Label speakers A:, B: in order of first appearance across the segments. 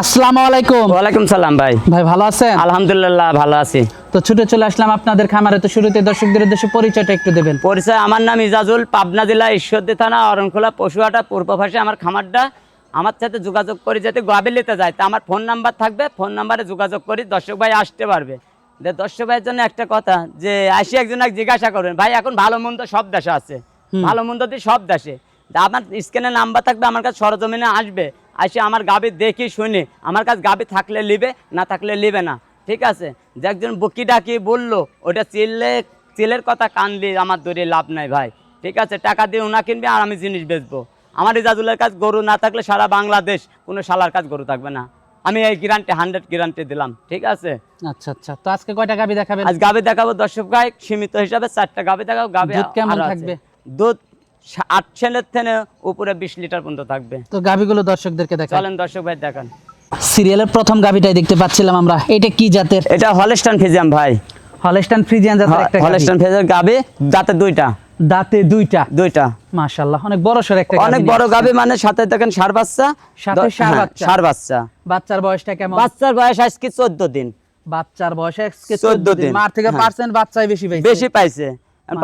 A: আসসালামু আলাইকুম।
B: ওয়ালাইকুম সালাম ভাই।
A: ভাই ভালো আছেন?
B: আলহামদুলিল্লাহ ভালো আছি।
A: তো ছুটে চলে আসলাম আপনাদের খামারে। তো শুরুতে দর্শকদের উদ্দেশ্যে পরিচয়টা একটু দেবেন।
B: পরিচয় আমার নাম ইজাজুল পাবনা জেলা ঈশ্বরদী থানা অরণখোলা পশুহাটা পূর্ব পাশে আমার খামারটা। আমার সাথে যোগাযোগ করি যাতে গাবিলিতে যায়। তা আমার ফোন নাম্বার থাকবে ফোন নাম্বারে যোগাযোগ করি দর্শক ভাই আসতে পারবে। দর্শক ভাইয়ের জন্য একটা কথা যে আসি একজন এক জিজ্ঞাসা করবেন ভাই এখন ভালো মন্দ সব দেশে আছে? ভালো মন্দ দিয়ে সব দেশে। আমার স্ক্যানে নাম্বার থাকবে আমার কাছে সরজমিনে আসবে। আসে আমার গাবি দেখি শুনে আমার কাছে গাবি থাকলে লিবে না থাকলে লিবে না। ঠিক আছে? যে একজন বকি ডাকি বলল ওটা চিল্লে চিলের কথা কান দিয়ে আমার দৌড়ে লাভ নাই ভাই। ঠিক আছে? টাকা দিয়ে ওনা কিনবে আর আমি জিনিস বেচবো। আমার ইজাজুলের কাজ গরু না থাকলে সারা বাংলাদেশ কোনো শালার কাজ গরু থাকবে না। আমি এই গ্যারান্টি হান্ড্রেড গ্যারান্টি দিলাম। ঠিক আছে?
A: আচ্ছা আচ্ছা। তো আজকে কয়টা গাবি দেখাবেন?
B: আজ গাবে দেখাবো দর্শক ভাই সীমিত হিসাবে চারটা গাবে দেখাবো গাবে
A: দুধ কেমন থাকবে?
B: দুধ আট ছেলের থেকে উপরে বিশ লিটার পর্যন্ত থাকবে।
A: তো গাবিগুলো দর্শকদেরকে দেখান
B: চলেন দর্শক ভাই দেখান।
A: সিরিয়ালের প্রথম গাবিটাই দেখতে পাচ্ছিলাম আমরা। এটা কি জাতের?
B: এটা হলেস্টান ফিজিয়াম ভাই।
A: হলস্টাইন ফ্রিজিয়ান জাতের একটা
B: হলেস্টান ফিজিয়াম গাবে দাঁতে দুইটা।
A: দাঁতে দুইটা?
B: দুইটা।
A: মাশাআল্লাহ অনেক বড় সর একটা
B: অনেক বড় গাবে মানে সাথে দেখেন সার বাচ্চা
A: সাথে ষাঁড়
B: হ্যাঁ,
A: বাচ্চা।
B: ষাঁড় বাচ্চা।
A: বাচ্চার বয়সটা কেমন?
B: বাচ্চার বয়স আজকে চোদ্দ দিন।
A: বাচ্চার বয়স আজকে
B: 14
A: 14 দিন। মার থেকে
B: হ্যাঁ।
A: পার্সেন্ট বাচ্চাই বেশি পাইছে।
B: বেশি পাইছে।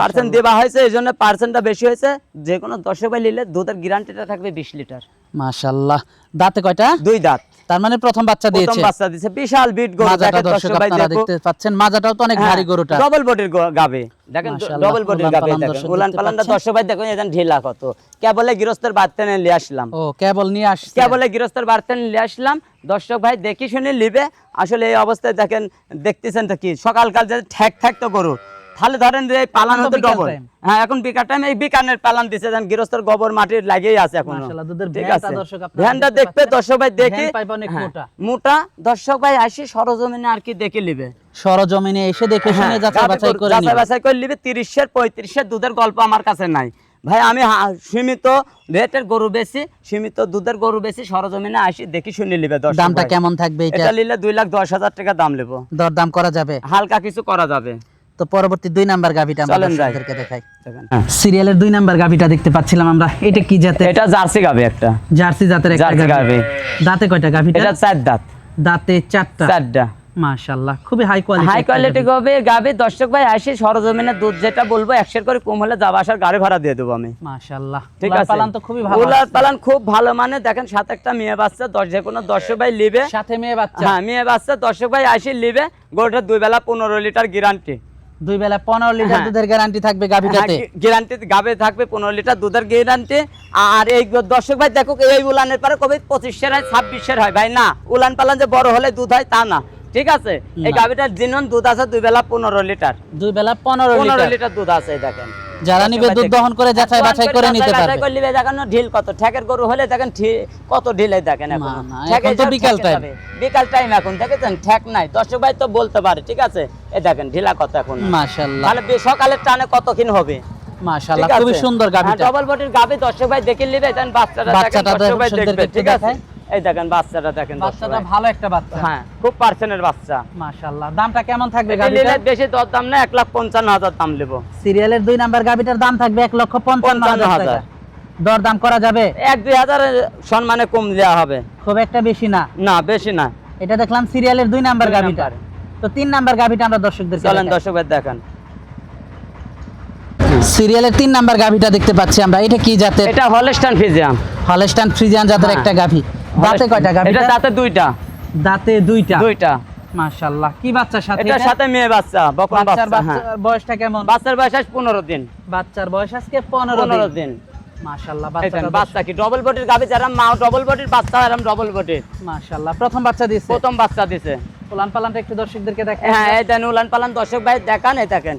B: পার্সেন্ট দেওয়া হয়েছে এই জন্য পার্সেন্টটা বেশি হয়েছে। যে কোনো দর্শক ভাই নিলে দুধের গ্যারান্টিটা থাকবে বিশ লিটার।
A: মাশাআল্লাহ। দাঁতে কয়টা?
B: দুই দাঁত।
A: তার মানে প্রথম বাচ্চা
B: প্রথম
A: দিয়েছে।
B: বাচ্চা দিছে বিশাল বিট গরু দেখেন
A: দর্শক আপনারা দেখতে পাচ্ছেন মাজাটাও তো অনেক ভারী গরুটা।
B: ডবল বডির গাবে। দেখেন ডবল বডির গাবে দেখেন। উলান পালানটা দর্শক ভাই দেখুন এখানে ঢিলা কত। কেবলে গৃহস্থের বাড়তে নিয়ে আসলাম।
A: ও কেবল নিয়ে আসছে।
B: কেবলে গৃহস্থের বাড়তে নিয়ে আসলাম। দর্শক ভাই দেখি শুনে লিবে আসলে এই অবস্থায় দেখেন দেখতেছেন তো কি? সকালকাল যে ঠ্যাক ঠ্যাক তো গরু তাহলে ধরেন যে পালান
A: তো
B: ডবল হ্যাঁ এখন বিকার টাইম এই বিকানের পালান দিছে। দেন গৃহস্থের গোবর মাটির লাগেই আছে এখন। ঠিক আছে। ভ্যানটা দেখবে দর্শক ভাই দেখি। হ্যাঁ,
A: মোটা।
B: দর্শক ভাই আসি সরজমিনে আর কি দেখে লিবে
A: সরজমিনে এসে দেখে শুনে
B: হ্যাঁ,
A: যাচাই বাছাই করে
B: যাচাই
A: নিবে।
B: বাছাই করে নিবে। তিরিশের পঁয়ত্রিশের দুধের গল্প আমার কাছে নাই। ভাই আমি সীমিত রেটের গরু বেশি সীমিত দুধের গরু বেশি সরজমিনে আসি দেখি শুনে নিবে দর্শক
A: দামটা কেমন থাকবে এটা?
B: এটা নিলে দুই লাখ দশ হাজার টাকা দাম নেব।
A: দরদাম করা যাবে?
B: হালকা কিছু করা যাবে।
A: তো পরবর্তী দুই নাম্বার গাভিটা দেখাই। সিরিয়ালের দুই নাম্বার গাভিটা দেখতে পাচ্ছিলাম আমরা। এটা কি জাতের?
B: এটা জার্সি গাবে একটা।
A: জার্সি জাতের একটা
B: জার্সি
A: গাভি। দাঁতে কয়টা গাভিটা?
B: এটা চার দাঁত।
A: দাঁতে চারটা।
B: চারটা।
A: মাশাআল্লাহ খুবই হাই কোয়ালিটি
B: হাই কোয়ালিটি গাবে গাবে দর্শক ভাই আসি সরজমিনে দুধ যেটা বলব একশের করে কম হলে যাওয়া আসার গাড়ি ভাড়া দিয়ে দেবো আমি।
A: মাশাআল্লাহ
B: ঠিক আছে?
A: পালান তো খুবই ভালো আসছে।
B: পালান খুব ভালো মানে দেখেন সাথে একটা মেয়ে বাচ্চা দশ যে কোনো দর্শক ভাই লিবে।
A: সাথে মেয়ে বাচ্চা।
B: হ্যাঁ মেয়ে বাচ্চা দর্শক ভাই আসি লিবে। গরুটা দুই বেলা পনেরো লিটার গ্যারান্টি
A: দুই বেলা পনেরো লিটার
B: হ্যাঁ।
A: দুধের গ্যারান্টি থাকবে গাভিটাতে।
B: গ্যারান্টি গাবে থাকবে পনেরো লিটার দুধের গ্যারান্টি আর এই দর্শক ভাই দেখো এই উলানের পরে কবে পঁচিশের হয় ছাব্বিশের হয় ভাই না? উলান পালান যে বড় হলে দুধ হয় তা না। ঠিক আছে? এই গাভীটার জিনন দুধ আছে দুই বেলা পনেরো লিটার।
A: দুই বেলা পনেরো
B: পনেরো
A: লিটার।
B: দুধ আছে দেখেন।
A: যারা নিবে দুধ দহন করে যাচাই বাছাই করে নিতে
B: যাচাই
A: পারবে।
B: করে নিবে দেখেন ঢিল কত। ঠেকের গরু হলে দেখেন কত ঢিলে দেখেন এখন। ঠেকে
A: তো বিকাল।
B: যাবে। বিকাল টাইম এখন দেখেছেন? ঠেক নাই। দর্শক ভাই তো বলতে পারে ঠিক আছে? এ দেখেন ঢিলা কত এখন।
A: মাশাআল্লাহ।
B: তাহলে সকালের টানে কতক্ষণ হবে?
A: মাশাআল্লাহ? খুবই সুন্দর গাভিটা।
B: ডবল বডির গাবি দর্শক ভাই দেখে নিবে বাচ্চাটা দেখেন
A: বাচ্চাটা
B: দর্শক ভাই দেখবে ঠিক আছে। এই দেখেন বাচ্চাটা দেখেন
A: বাচ্চাটা ভালো একটা বাচ্চা।
B: হ্যাঁ খুব পার্সেন্টের বাচ্চা।
A: মাশাআল্লাহ। দামটা কেমন থাকবে
B: নিলে বেশি দর দাম না এক লাখ পঞ্চান্ন হাজার দাম নেব।
A: সিরিয়ালের দুই নাম্বার গাভিটার দাম থাকবে এক লক্ষ পঞ্চান্ন হাজার দর দাম করা যাবে?
B: এক দুই হাজার সম্মানে কম দেওয়া হবে।
A: খুব একটা বেশি না?
B: না বেশি না।
A: এটা দেখলাম সিরিয়ালের দুই নাম্বার
B: দুই
A: গাভিটা। তো তিন নাম্বার গাভিটা আমরা দর্শকদের
B: চলেন দর্শক ভাই দেখান।
A: সিরিয়ালের তিন নাম্বার গাভিটা দেখতে পাচ্ছি আমরা। এটা কি জাতের?
B: এটা হলস্টান ফিজিয়াম
A: হলস্টাইন ফ্রিজিয়ান জাতের
B: হ্যাঁ।
A: একটা গাভি। দাঁতে কয়টা গাভি
B: এটা দাঁতে দুইটা।
A: দাঁতে দুইটা?
B: দুইটা।
A: মাশাআল্লাহ কি বাচ্চার সাথে এটা?
B: সাথে মেয়ে বাচ্চা বকন বাচ্চা হ্যাঁ।
A: বয়সটা কেমন?
B: বাচ্চার বয়স আজ পনেরো দিন।
A: বাচ্চার বয়স আজকে পনেরো
B: পনেরো
A: দিন।
B: দিন
A: মাশাআল্লাহ বাচ্চাটা
B: বাচ্চা কি? ডবল বডির গাবি যারা মা ডবল বডির বাচ্চা এরম ডবল বডির
A: মাশাআল্লাহ প্রথম বাচ্চা দিছে?
B: প্রথম বাচ্চা দিছে।
A: উলান পালানটা একটু দর্শকদেরকে দেখেন।
B: হ্যাঁ এই দেন উলান পালান দর্শক ভাই দেখান এই দেখেন।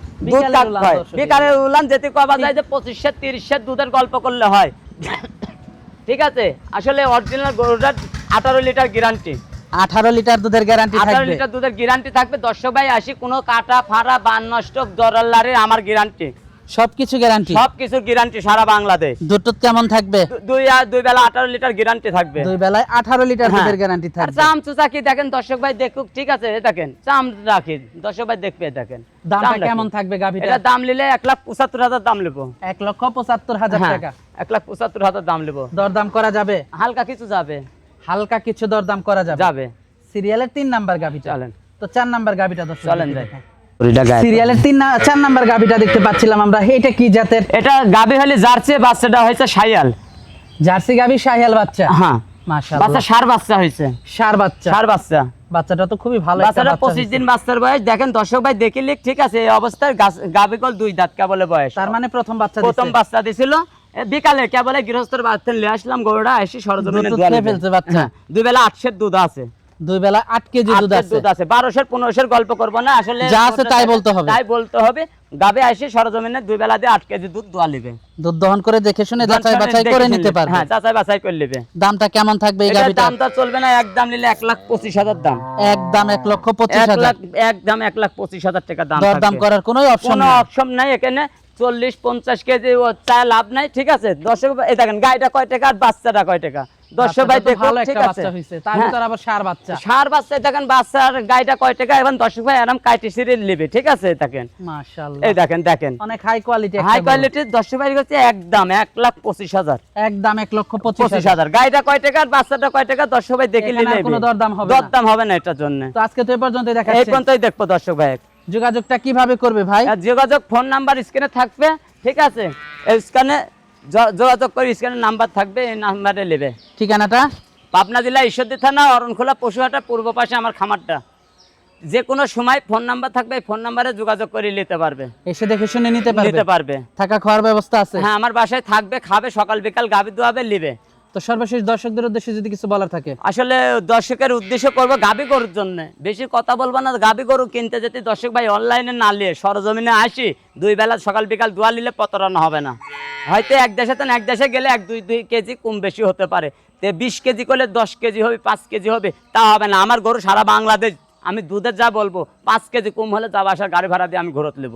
B: কাক
A: উলান
B: যেতে কবা যায় যে পঁচিশের তিরিশের দুধের গল্প করলে হয়। ঠিক আছে? আসলে অরিজিনাল গরুটার আঠারো লিটার গ্যারান্টি
A: আঠারো লিটার দুধের গ্যারান্টি
B: আঠারো লিটার দুধের গ্যারান্টি থাকবে। দর্শক ভাই আসি কোনো কাটা ফাড়া বান নষ্ট দরাল্লারে আমার গ্যারান্টি
A: সবকিছু গ্যারান্টি
B: সব কিছুর গ্যারান্টি সারা বাংলাদেশ।
A: দুধ কেমন থাকবে?
B: দুই আর দুই বেলা আঠারো লিটার গ্যারান্টি থাকবে।
A: দুই বেলায় আঠারো লিটার। দুধের গ্যারান্টি
B: আর
A: থাকবে।
B: চাম চুচা কি দেখেন? দর্শক ভাই দেখুক ঠিক আছে? দেখেন চাম রাখি। দর্শক ভাই দেখবে দেখেন। রাখি।
A: কেমন থাকবে গাভিটা?
B: এটা দাম নিলে এক লাখ পঁচাত্তর হাজার দাম নেব।
A: এক লক্ষ পঁচাত্তর হাজার
B: হ্যাঁ,
A: টাকা।
B: এক লাখ পঁচাত্তর হাজার দাম নেব।
A: দরদাম করা যাবে?
B: হালকা কিছু যাবে।
A: হালকা কিছু দরদাম করা যাবে?
B: যাবে।
A: সিরিয়ালের তিন নাম্বার গাবিটা
B: চলেন।
A: তো চার নাম্বার দর্শক
B: চলেন যাই।
A: সিরিয়ালের তিন চার নাম্বার গাবিটা দেখতে পাচ্ছিলাম আমরা। এটা কি জাতের?
B: এটা গাবি হলে জার্সি বাচ্চাটা হয়েছে সাইয়াল
A: জার্সি গাবি শাহিয়াল বাচ্চা?
B: হ্যাঁ। বাচ্চা সার বাচ্চা হয়েছে।
A: সার বাচ্চা।
B: সার বাচ্চা।
A: বাচ্চাটা তো খুবই ভালো
B: বাচ্চাটা পঁচিশ দিন বাচ্চার বয়স। দেখেন দর্শক ভাই দেখিলে ঠিক আছে এই কল দুই দাঁত কেবলে বয়স।
A: তার মানে প্রথম বাচ্চা
B: প্রথম বাচ্চা দিছিল। এ বিকালে কেবলে গৃহস্থের বাচ্চা নিয়ে আসলাম গরুটা এসে সরজমিনে
A: ফেলছে বাচ্চা।
B: হ্যাঁ, দুই বেলা আটশের দুধ আছে।
A: দুই বেলা আট কেজি দুধ আছে।
B: দুধ আছে। বারোশের পনেরোশের গল্প করব না আসলে
A: যা আছে তাই বলতে হবে।
B: তাই বলতে হবে। গাবে এসে সরজমিনে দুই বেলা দিয়ে আট কেজি দুধ দোয়া নিবে
A: দুধ দহন করে দেখে শুনে যাচাই বাছাই করে নিতে পারবে।
B: হ্যাঁ যাচাই বাছাই করে নিবে
A: দামটা কেমন থাকবে এই গাবিটা
B: দাম চলবে না একদম নিলে এক লাখ পঁচিশ হাজার দাম।
A: একদম এক লক্ষ পঁচিশ হাজার।
B: লাখ একদম এক লাখ পঁচিশ হাজার টাকা দাম থাকবে।
A: করার কোনো অপশন
B: কোনো অপশন নাই এখানে। চল্লিশ পঞ্চাশ কেজি ও চা লাভ নাই ঠিক আছে? দর্শক এই দেখেন গাড়িটা কয় টাকা আর বাচ্চাটা কয় টাকা? দর্শক ভাই দেখুন ঠিক আছে।
A: তার
B: হ্যাঁ।
A: ভিতর আবার সার বাচ্চা।
B: সার বাচ্চা দেখেন বাচ্চার গাড়িটা কয় টাকা? এবং দর্শক ভাই এরকম কাইটি সিরিজ নেবে ঠিক আছে? দেখেন।
A: মাশাআল্লাহ।
B: এই দেখেন দেখেন।
A: অনেক হাই কোয়ালিটি
B: হাই কোয়ালিটির দর্শক ভাই হচ্ছে একদম লাখ পঁচিশ হাজার।
A: একদম এক লক্ষ পঁচিশ
B: পঁচিশ
A: হাজার।
B: হাজার। গাড়িটা কয় টাকা আর বাচ্চাটা কয় টাকা দর্শক ভাই দেখে নিলে
A: কোনো দরদাম হবে না।
B: দরদাম হবে না এটার জন্য।
A: তো আজকে তো এই পর্যন্ত
B: এই
A: দেখাচ্ছি
B: পর্যন্তই দেখব দর্শক ভাই।
A: যোগাযোগটা কীভাবে করবে ভাই?
B: যোগাযোগ ফোন নাম্বার স্ক্রিনে থাকবে ঠিক আছে? স্ক্যানে যোগাযোগ করে স্ক্যানের নাম্বার থাকবে এই নাম্বারে নেবে।
A: ঠিকানাটা?
B: পাবনা জেলা ঈশ্বরদী থানা অরণখোলা পশুহাটা পূর্ব পাশে আমার খামারটা। যে কোনো সময় ফোন নাম্বার থাকবে ফোন নাম্বারে যোগাযোগ করে নিতে পারবে।
A: এসে দেখে শুনে নিতে পারবে?
B: নিতে পারবে।
A: থাকা খাওয়ার ব্যবস্থা আছে?
B: হ্যাঁ আমার বাসায় থাকবে খাবে সকাল বিকাল গাবি দোয়াবে নিবে।
A: তো সর্বশেষ দর্শকদের উদ্দেশ্যে যদি কিছু বলার থাকে।
B: আসলে দর্শকের উদ্দেশ্য করব গাবি গরুর জন্য। বেশি কথা বলব না গাবি গরু কিনতে যেতে দর্শক ভাই অনলাইনে না নিয়ে সরজমিনে আসি, দুই বেলা সকাল বিকাল দোয়া নিলে প্রতারণা হবে না। হয়তো এক দেশে তো এক দেশে গেলে এক, দুই দুই কেজি কম বেশি হতে পারে। তে বিশ কেজি করলে দশ কেজি হবে, পাঁচ কেজি হবে, তা হবে না। আমার গরু সারা বাংলাদেশ, আমি দুধের যা বলব, পাঁচ কেজি কম হলে যাওয়া আসার গাড়ি ভাড়া দিয়ে আমি ঘুরত নেব।